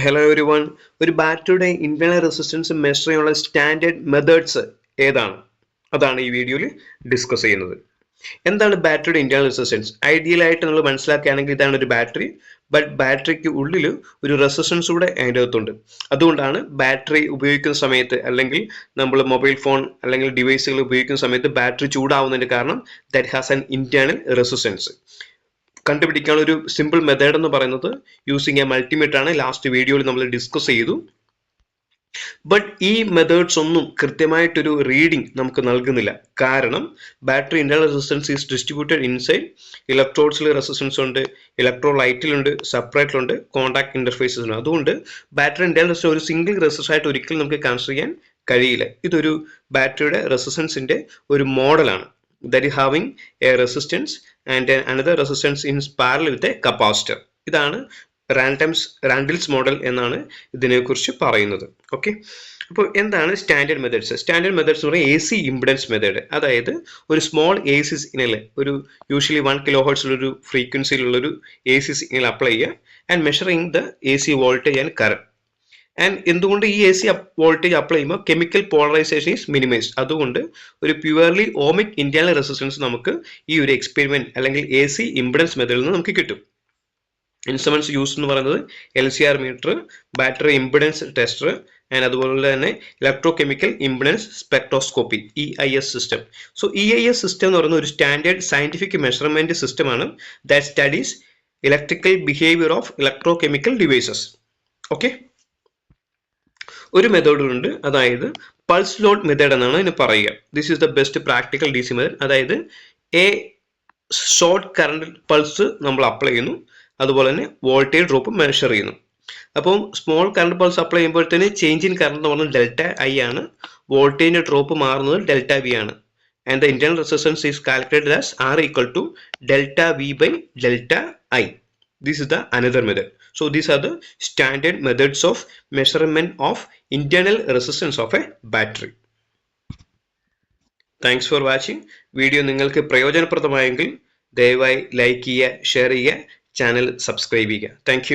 Hello every one ഒരു ബാറ്ററിയുടെ ഇൻവേണൽ റെസിസ്റ്റൻസ് മെഷർ ചെയ്യാനുള്ള സ്റ്റാൻഡേർഡ് മെത്തേഡ്സ് ഏതാണ്? അതാണ് ഈ വീഡിയോയിൽ ഡിസ്കസ് ചെയ്യുന്നത്. എന്താണ് ബാറ്ററിയുടെ ഇന്റേണൽ റെസിസ്റ്റൻസ് ഐഡിയൽ ആയിട്ട് നമ്മൾ മനസ്സിലാക്കുകയാണെങ്കിൽ ഇതാണ് ഒരു ബാറ്ററി ബട്ട് ബാറ്ററിക്ക് ഉള്ളിൽ ഒരു റെസിസ്റ്റൻസ് കൂടെ അതിന്റെ അകത്തുണ്ട്. അതുകൊണ്ടാണ് ബാറ്ററി ഉപയോഗിക്കുന്ന സമയത്ത് അല്ലെങ്കിൽ നമ്മൾ മൊബൈൽ ഫോൺ അല്ലെങ്കിൽ ഡിവൈസുകൾ ഉപയോഗിക്കുന്ന സമയത്ത് ബാറ്ററി ചൂടാവുന്നതിന്റെ കാരണം that has an internal resistance കണ്ടുപിടിക്കാനുള്ള ഒരു സിമ്പിൾ മെത്തേഡ് എന്ന് പറയുന്നത് യൂസിങ് എ മൾട്ടിമീറ്റർ ആണ്. ലാസ്റ്റ് വീഡിയോയിൽ നമ്മൾ ഡിസ്കസ് ചെയ്തു. ബട്ട് ഈ മെത്തേഡ്സ് ഒന്നും കൃത്യമായിട്ടൊരു റീഡിംഗ് നമുക്ക് നൽകുന്നില്ല. കാരണം battery internal resistance is distributed inside ഇലക്ട്രോഡ്സിൽ resistance ഉണ്ട് ഇലക്ട്രോ ലൈറ്റിലുണ്ട് സെപ്പറേറ്റിലുണ്ട് കോൺടാക്ട് ഇന്റർഫേസസ് ഉണ്ട് അതുകൊണ്ട് ബാറ്ററി ഇന്റേണൽ റെസിസ്റ്റൻസ് ഒരു സിംഗിൾ റെസിസ്റ്റൻസ് ആയിട്ട് ഒരിക്കലും നമുക്ക് കൺസിഡർ ചെയ്യാൻ കഴിയില്ല. ഇതൊരു ബാറ്ററിയുടെ റെസിസ്റ്റൻസിന്റെ ഒരു മോഡലാണ് that having a a resistance another resistance in parallel with a capacitor ഇതാണ് റാൻഡംസ് റാൻഡിൽസ് മോഡൽ എന്നാണ് ഇതിനെക്കുറിച്ച് പറയുന്നത്. ഓക്കെ അപ്പോൾ എന്താണ് സ്റ്റാൻഡേർഡ് മെത്തേഡ്സ് സ്റ്റാൻഡേർഡ് മെത്തേഡ്സ് എന്ന് പറയുന്നത് എ സി ഇംപിഡൻസ് മെത്തേഡ് അതായത് ഒരു സ്മോൾ എ സി സിഗ്നൽ ഒരു യൂഷ്വലി വൺ കിലോ ഹേർട്സിലൊരു ഫ്രീക്വൻസിയിലുള്ളൊരു എ സി സിഗ്നൽ അപ്ലൈ ചെയ്യുക and measuring the A C voltage and current and എന്തുകൊണ്ട് ഈ എ സി വോൾട്ടേജ് അപ്ലൈ ചെയ്യുമ്പോൾ കെമിക്കൽ പോളറൈസേഷൻ ഈസ് മിനിമൈസ്ഡ് അതുകൊണ്ട് ഒരു പ്യുവർലി ഓമിക് ഇന്റേണൽ റെസിസ്റ്റൻസ് നമുക്ക് ഈ ഒരു എക്സ്പെരിമെന്റ് അല്ലെങ്കിൽ എ സി ഇംപിഡൻസ് മെത്തേഡിൽ നിന്ന് നമുക്ക് കിട്ടും. ഇൻസ്ട്രുമെന്റ്സ് യൂസ് എന്ന് പറയുന്നത് L C R meter battery impedance tester and അതുപോലെ തന്നെ electrochemical impedance spectroscopy E I S system so E I S system എന്ന് പറയുന്ന ഒരു സ്റ്റാൻഡേർഡ് സയന്റിഫിക് മെഷർമെന്റ് സിസ്റ്റമാണ് that studies electrical behaviour of electrochemical devices okay ഒരു method ഉണ്ട്. അതായത് pulse load method എന്നാണ് ഇതിന് പറയുക. This is the best practical D C method അതായത് എ ഷോർട്ട് കറണ്ട് പൾസ് നമ്മൾ അപ്ലൈ ചെയ്യുന്നു. അതുപോലെ തന്നെ വോൾട്ടേജ് ഡ്രോപ്പ് മെഷർ ചെയ്യുന്നു. അപ്പം സ്മോൾ കറണ്ട് പൾസ് അപ്ലൈ ചെയ്യുമ്പോഴത്തേന് ചേഞ്ച് ഇൻ കറണ്ട് എന്ന് പറഞ്ഞാൽ ഡെൽറ്റ ഐ ആണ്. വോൾട്ടേജിന് ഡ്രോപ്പ് മാറുന്നത് ഡെൽറ്റ വി ആണ്. And the internal resistance is calculated as R equal to delta V by delta I this is the another method so these are the standard methods of measurement of internal resistance of a battery thanks for watching video നിങ്ങൾക്ക് പ്രയോജനപ്രദമായെങ്കിൽ ദയവായി like ചെയ്യുക share ചെയ്യുക channel subscribe ചെയ്യുക thank